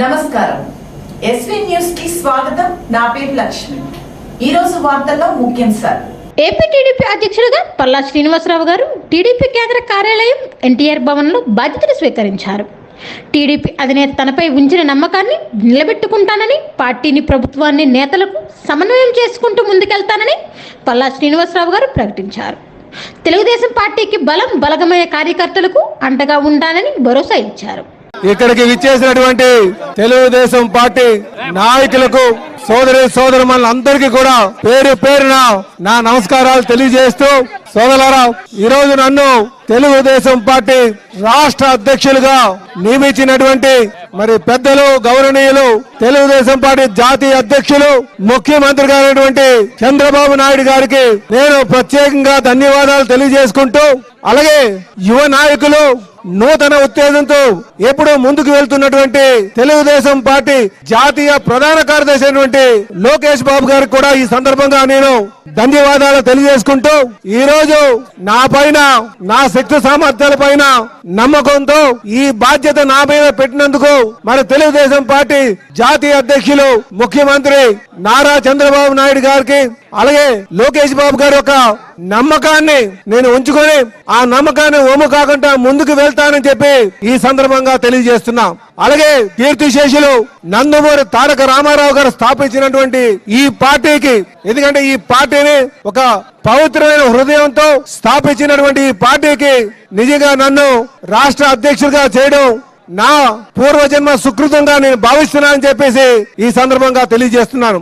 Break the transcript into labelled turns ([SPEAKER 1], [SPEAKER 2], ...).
[SPEAKER 1] నమస్కారం. ఎస్వి న్యూస్కి స్వాగతం. నా పేరు లక్ష్మి. ఈ రోజు వార్తల్లో ముఖ్యాంశాలు
[SPEAKER 2] ఏపీ టీడీపీ అధ్యక్షుడిగా పల్లా శ్రీనివాసరావు గారు టీడీపీ కేంద్ర కార్యాలయం ఎన్టీఆర్ భవన్లో బాధ్యతలు స్వీకరించారు. టీడీపీ అధినేత తనపై ఉంచిన నమ్మకాన్ని నిలబెట్టుకుంటానని పార్టీని ప్రభుత్వాన్ని నేతలకు సమన్వయం చేసుకుంటూ ముందుకెళ్తానని పల్లా శ్రీనివాసరావు గారు ప్రకటించారు. తెలుగుదేశం పార్టీకి బలం బలగమయ్యే కార్యకర్తలకు అండగా ఉంటానని భరోసా ఇచ్చారు.
[SPEAKER 3] ఇక్కడికి విచ్చేసినటువంటి తెలుగుదేశం పార్టీ నాయకులకు సోదరి సోదరు అందరికీ కూడా పేరు పేరున నా నమస్కారాలు తెలియజేస్తూ సోదరరావు ఈ రోజు నన్ను తెలుగుదేశం పార్టీ రాష్ట్ర అధ్యక్షులుగా నియమించినటువంటి మరి పెద్దలు గౌరవనీయులు తెలుగుదేశం పార్టీ జాతీయ అధ్యక్షులు ముఖ్యమంత్రి గారైనటువంటి చంద్రబాబు నాయుడు గారికి నేను ప్రత్యేకంగా ధన్యవాదాలు తెలియజేసుకుంటూ అలాగే యువ నాయకులు నూతన ఉత్తేజంతో ఎప్పుడు ముందుకు వెళ్తున్నటువంటి తెలుగుదేశం పార్టీ జాతీయ ప్రధాన కార్యదర్శి అయినటువంటి లోకేష్ బాబు గారికి కూడా ఈ సందర్భంగా నేను ధన్యవాదాలు తెలియజేసుకుంటూ ఈ రోజు నా పైన నా శక్తి సామర్థ్యాల పైన నమ్మకంతో ఈ బాధ్యత నా మీద పెట్టినందుకు మరి తెలుగుదేశం పార్టీ జాతీయ అధ్యక్షులు ముఖ్యమంత్రి నారా చంద్రబాబు నాయుడు గారికి అలాగే లోకేష్ బాబు గారి యొక్క నమ్మకాన్ని నేను ఉంచుకొని ఆ నమ్మకాన్ని ఓము కాకుండా ముందుకు వెళ్తానని చెప్పి ఈ సందర్భంగా తెలియజేస్తున్నా. అలాగే కీర్తిశేషులు నందమూరి తారక రామారావు గారు స్థాపించినటువంటి ఈ పార్టీకి ఎందుకంటే ఈ పార్టీని ఒక పవిత్రమైన హృదయంతో స్థాపించినటువంటి ఈ పార్టీకి నిజంగా నన్ను రాష్ట్ర అధ్యక్షుడిగా చేయడం నా పూర్వజన్మ సుకృతంగా నేను భావిస్తున్నానని చెప్పేసి ఈ సందర్భంగా తెలియజేస్తున్నాను.